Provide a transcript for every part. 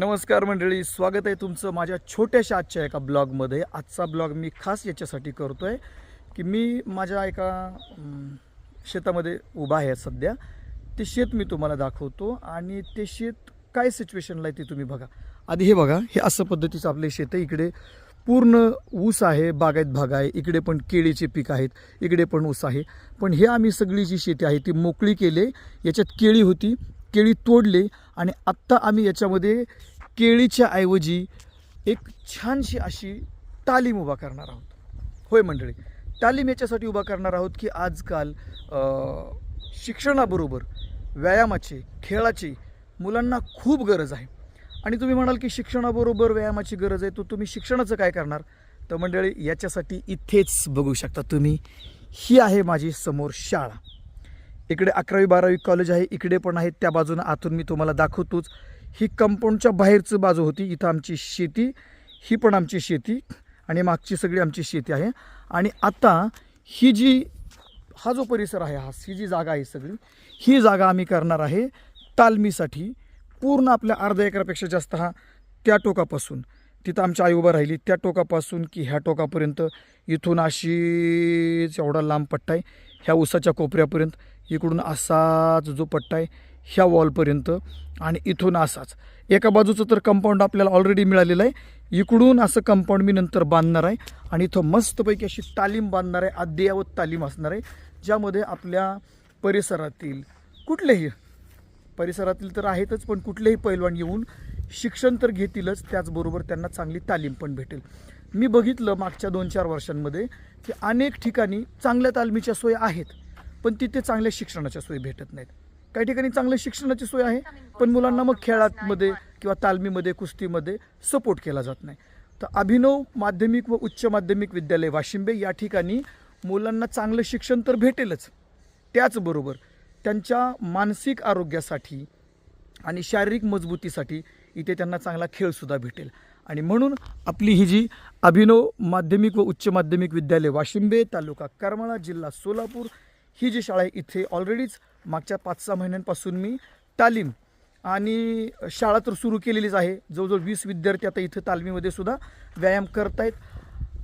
नमस्कार मंडळी स्वागत आहे तुमचं माझ्या छोट्याशा आजच्या एका ब्लॉगमध्ये. आजचा ब्लॉग मी खास याच्यासाठी करतो आहे की मी माझ्या एका शेतामध्ये उभा आहे सध्या. ते शेत मी तुम्हाला दाखवतो आणि ते शेत काय सिच्युएशनला आहे ते तुम्ही बघा. आधी हे बघा हे असं पद्धतीचं आपले शेत आहे. इकडे पूर्ण ऊस आहे बागायत भाग आहे. इकडे पण केळीचे पीक आहेत इकडे पण ऊस आहे. पण हे आम्ही सगळी जी शेती आहे ती मोकळी केले. याच्यात केळी होती केळी तोडले आणि आत्ता आम्ही याच्यामध्ये केळीच्या ऐवजी एक छानशी अशी तालीम उभा करणार आहोत. होय मंडळी तालीम याच्यासाठी उभा करणार आहोत की आजकाल शिक्षणाबरोबर व्यायामाचे खेळाची मुलांना खूप गरज आहे. आणि तुम्ही म्हणाल की शिक्षणाबरोबर व्यायामाची गरज आहे तर तुम्ही शिक्षणाचं काय करणार? तर मंडळी याच्यासाठी इथेच बघू शकता तुम्ही. ही आहे माझी समोर शाळा. इकडे अकरावी बारावी कॉलेज आहे इकडे पण आहे त्या बाजूनं आतून मी तुम्हाला दाखवतोच. ही कंपाऊंडच्या बाहेरचं बाजू होती इथं आमची शेती ही पण आमची शेती आणि मागची सगळी आमची शेती आहे. आणि आता ही जी हा जो परिसर आहे हा ही जी जागा आहे सगळी ही जागा आम्ही करणार आहे तालमीसाठी पूर्ण आपल्या अर्ध्या एकरापेक्षा जास्त हा त्या टोकापासून. तिथं आमची आई उभा राहिली त्या टोकापासून की ह्या टोकापर्यंत इथून अशीच एवढा लांब पट्टा आहे ह्या उसाच्या कोपऱ्यापर्यंत इकडून असाच जो पट्टा आहे ह्या वॉलपर्यंत आणि इथून असाच. एका बाजूचं तर कंपाऊंड आपल्याला ऑलरेडी मिळालेलं आहे. इकडून असं कंपाऊंड मी नंतर बांधणार आहे. आणि इथं मस्तपैकी अशी तालीम बांधणार आहे अद्ययावत तालीम असणार आहे ज्यामध्ये आपल्या परिसरातील कुठलेही परिसरातील तर आहेतच पण कुठलेही पैलवान येऊन शिक्षण तर घेतीलच त्याचबरोबर त्यांना चांगली तालीम पण भेटेल. मी बघितलं मागच्या दोन चार वर्षांमध्ये की अनेक ठिकाणी चांगल्या तालमीच्या सोय आहेत. पण तिथे चांगल्या शिक्षणाच्या सोयी भेटत नाहीत. काही ठिकाणी चांगल्या शिक्षणाची सोय आहे पण मुलांना मग खेळामध्ये किंवा तालमीमध्ये कुस्तीमध्ये सपोर्ट केला जात नाही. तर अभिनव माध्यमिक व उच्च माध्यमिक विद्यालय वाशिंबे या ठिकाणी मुलांना चांगलं शिक्षण तर भेटेलच. त्याचबरोबर त्यांच्या मानसिक आरोग्यासाठी आणि शारीरिक मजबूतीसाठी इथे त्यांना चांगला खेळसुद्धा भेटेल. आणि म्हणून आपली ही जी अभिनव माध्यमिक व उच्च माध्यमिक विद्यालय वाशिंबे तालुका करमाळा जिल्हा सोलापूर ही जी शाळा आहे इथे ऑलरेडीच मागच्या पाच सहा महिन्यांपासून मी तालीम आणि शाळा तर सुरू केलेलीच आहे. जवळजवळ वीस विद्यार्थी आता इथं तालमीमध्ये सुद्धा व्यायाम करत आहेत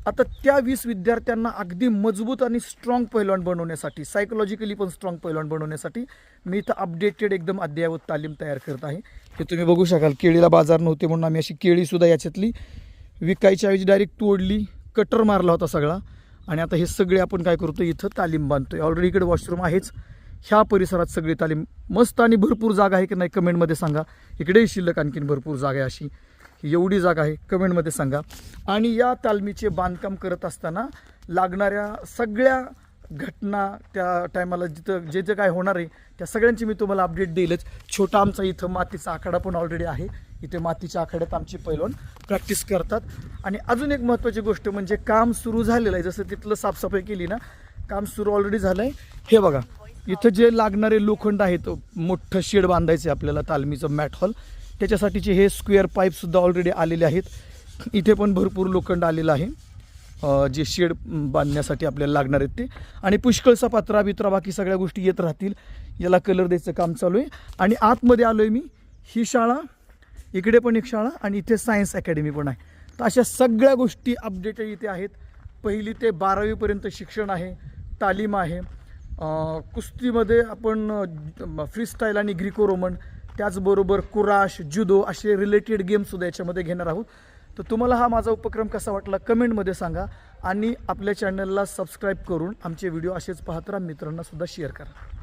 आता त्या वीस विद्यार्थ्यांना अगदी मजबूत आणि स्ट्रॉंग पैलवान बनवण्यासाठी सायकोलॉजिकली पण स्ट्रॉंग पैलवान बनवण्यासाठी मी इथं अपडेटेड एकदम अद्ययावत तालीम तयार करत आहे. हे तुम्ही बघू शकाल केळीला बाजार नव्हते म्हणून आम्ही अशी केळीसुद्धा याच्यातली विकायच्या ऐवजी डायरेक्ट तोडली कटर मारला होता सगळा. आणि आता हे सगळे आपण काय करतो इथं तालीम बांधतोय. ऑलरेडी इकडे वॉशरूम आहेच. ह्या परिसरात सगळी तालीम मस्त आणि भरपूर जागा आहे की नाही कमेंटमध्ये सांगा. इकडेही शिल्लक आणखीन भरपूर जागा आहे अशी. एवढी जागा आहे कमेंटमध्ये सांगा. आणि या तालमीचे बांधकाम करत असताना लागणाऱ्या सगळ्या घटना त्या टायमाला जिथं जे जे काय होणार आहे त्या सगळ्यांची मी तुम्हाला अपडेट देईलच. छोटा आमचा इथं मातीचा आखाडा पण ऑलरेडी आहे. इथे मातीच्या आखाड्यात आमची पैलवान प्रॅक्टिस करतात. आणि अजून एक महत्त्वाची गोष्ट म्हणजे काम सुरू झालेलं आहे. जसं तिथलं साफसफाई केली ना काम सुरू ऑलरेडी झालं आहे हे बघा इथं जे लागणारे लोखंड आहेत मोठं शेड बांधायचं आहे आपल्याला तालमीचं मॅट हॉल. त्याच्यासाठीचे हे स्क्वेअर पाईपसुद्धा ऑलरेडी आलेले आहेत. इथे पण भरपूर लोखंड आलेलं आहे. जे शेड बांधण्यासाठी आपल्याला लागणार आहेत ते. आणि पुष्कळचा पात्रा बित्रा बाकी सगळ्या गोष्टी येत राहतील. याला कलर द्यायचं काम चालू आहे. आणि आतमध्ये आलो आहे मी. ही शाळा इकडे पण एक शाळा आणि इथे सायन्स अकॅडमी पण आहे. तर अशा सगळ्या गोष्टी अपडेटेड इथे आहेत. पहिली ते बारावीपर्यंत शिक्षण आहे तालीम आहे. कुस्तीमध्ये आपण फ्रीस्टाईल आणि ग्रिको रोमन त्याचबरोबर कुराश जुदो असे रिलेटेड गेमसुद्धा याच्यामध्ये घेणार आहोत. तर तुम्हाला हा माझा उपक्रम कसा वाटला कमेंटमध्ये सांगा आणि आपल्या चॅनलला सबस्क्राईब करून आमचे व्हिडिओ असेच पाहत राहा. मित्रांनासुद्धा शेअर करा.